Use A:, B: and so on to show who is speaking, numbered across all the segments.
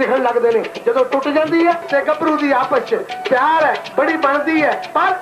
A: ਦਿਖਣ ਲੱਗਦੇ ਨੇ। ਜਦੋਂ ਟੁੱਟ ਜਾਂਦੀ ਹੈ ਤੇ ਗੱਭਰੂ ਦੀ ਆਪਸ ਚ ਪਿਆਰ ਹੈ, ਬੜੀ ਬਣਦੀ ਹੈ। ਪਰ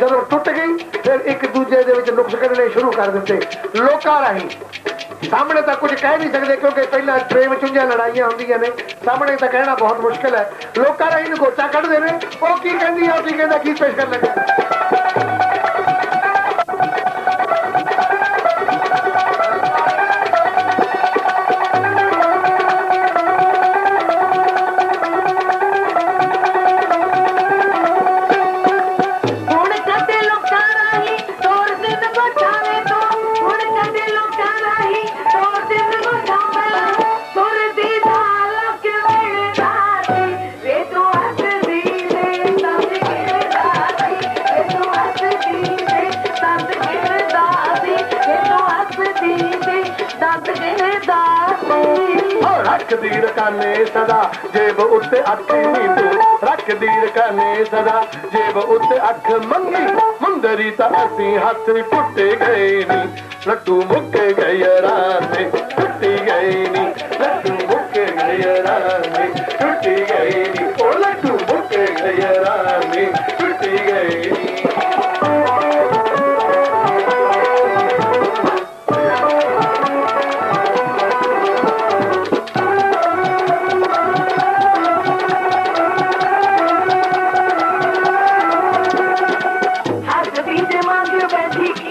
A: ਜਦੋਂ ਟੁੱਟ ਗਈ, ਫਿਰ ਇੱਕ ਦੂਜੇ ਦੇ ਵਿੱਚ ਨੁਕਸ ਕੱਢਣੇ ਸ਼ੁਰੂ ਕਰ ਦਿੱਤੇ। ਲੋਕਾਂ ਰਾਹੀਂ। ਸਾਹਮਣੇ ਤਾਂ ਕੁਝ ਕਹਿ ਨਹੀਂ ਸਕਦੇ ਕਿਉਂਕਿ ਪਹਿਲਾਂ ਪ੍ਰੇਮ ਚੁੰਝਾਂ ਲੜਾਈਆਂ ਹੁੰਦੀਆਂ ਨੇ। ਸਾਹਮਣੇ ਤਾਂ ਕਹਿਣਾ ਬਹੁਤ ਮੁਸ਼ਕਲ ਹੈ। ਲੋਕਾਂ ਰਾਹੀਂ ਨੂੰ ਗੋਚਾ ਕੱਢਦੇ ਨੇ। ਉਹ ਕੀ ਕਹਿੰਦੀ ਆ ਕੀ ਕਹਿੰਦਾ, ਕੀ ਪੇਸ਼ ਕਰ ਲੱਗੇ? ਰੱਖਦੀ ਰਕਾਨੇ ਸਦਾ, ਜੇਬ ਉੱਤੇ ਅੱਖ ਨੀ ਤੂੰ। ਰੱਖਦੀ ਰਕਾਨੇ ਸਦਾ, ਜੇਬ ਉੱਤੇ ਅੱਖ ਮੰਗੀ। ਮੁੰਦਰੀ ਤਾਂ ਅਸੀਂ ਹੱਥ ਟੁੱਟੇ ਗਏ ਨੀ। ਲੱਟੂ ਮੁੱਕ ਗਏ ਰਾਤੇ ਟੁੱਟੀ ਗਏ ਨੀ।
B: ਤੇ ਮੰਗ ਬੈਠੀ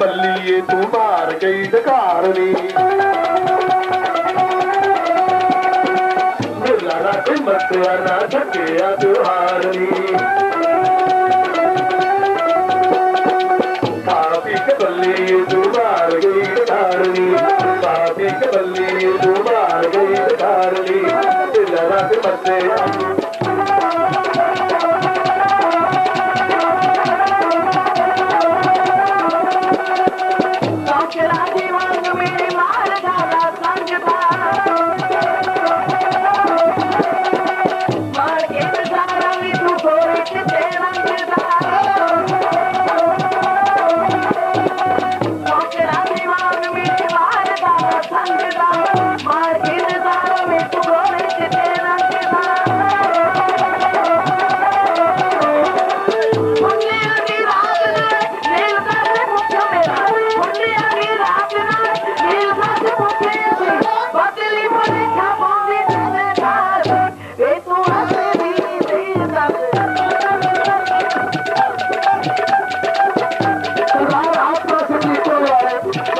A: ਬੱਲੀਏ ਤੂੰ ਮਾਰ ਗਈ ਢਕਾਰਨੀ ਮਿਲਣਾ ਝੱਕਿਆ Thank you.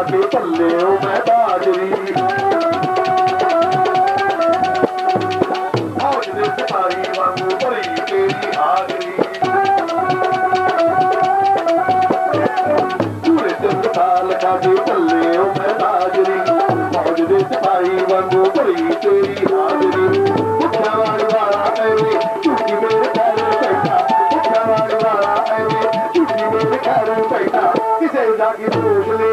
A: ਖਾ ਕੇ ਉਹ ਮੈਂ ਬਾਜਰੀ। ਫੌਜ ਦੇ ਸਿਪਾਹੀ ਵਾਂਗੂ ਭਰੀ ਤੇਰੀ ਹਾਜ਼ਰੀ। ਪੂਰੇ ਚੰਦ ਸਾਲ ਖਾ ਕੇ ਭੱਲਿਓ ਮੈਂ ਬਾਜਰੀ। ਫੌਜ ਦੇ ਸਿਪਾਹੀ ਵਾਂਗੂ ਭਰੀ ਤੇਰੀ ਹਾਜ਼ਰੀ। ਉੱਠਾ ਵਾਲਾ ਐਵੇਂ ਝੂਠੀ ਮੇਰੇ ਘਰ ਬੈਠਾ। ਉੱਠਾ ਵਾਲਾ ਐਵੇਂ ਝੂਠੀ ਮੇਰੇ ਘਰ ਬੈਠਾ। ਕਿਸੇ ਦਾ ਕੀ ਦੋਸ਼ ਲੇਖ